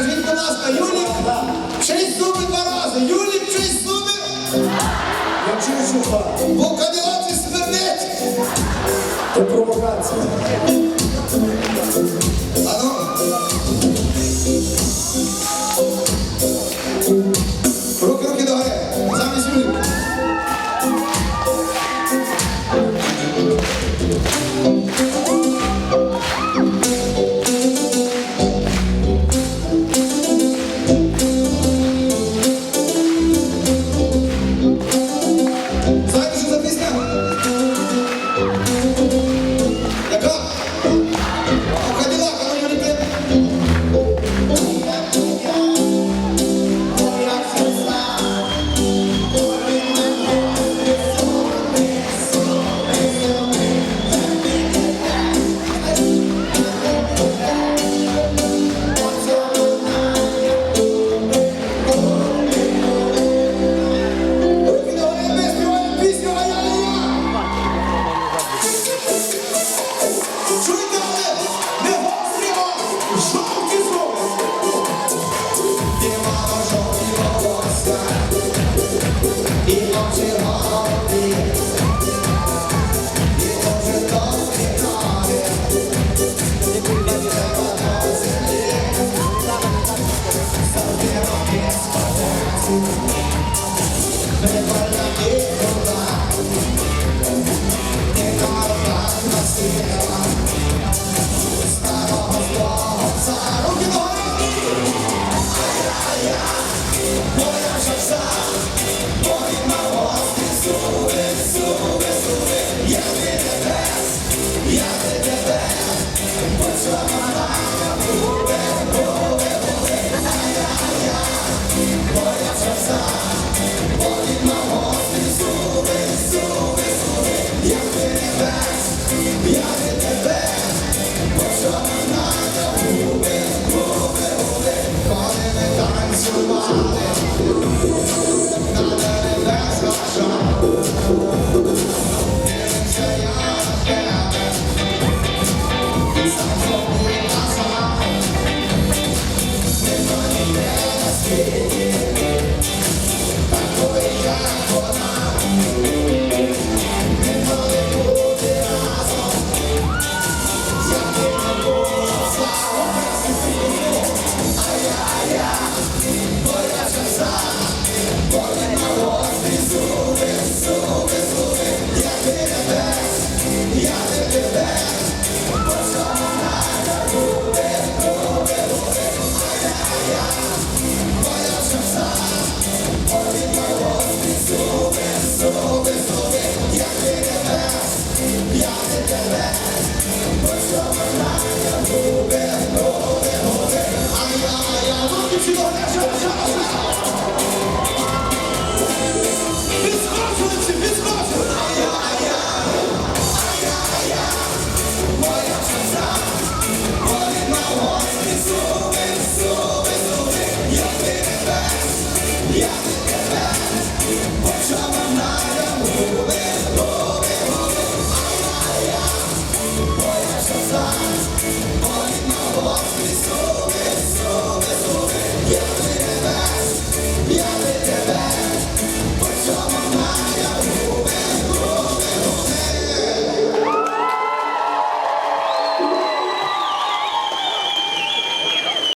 Скажіть, будь ласка, Юлік, чись зуби два рази. Юлік, чись зуби. Я чую, що Бо кадилаці свернеть. Це провокація.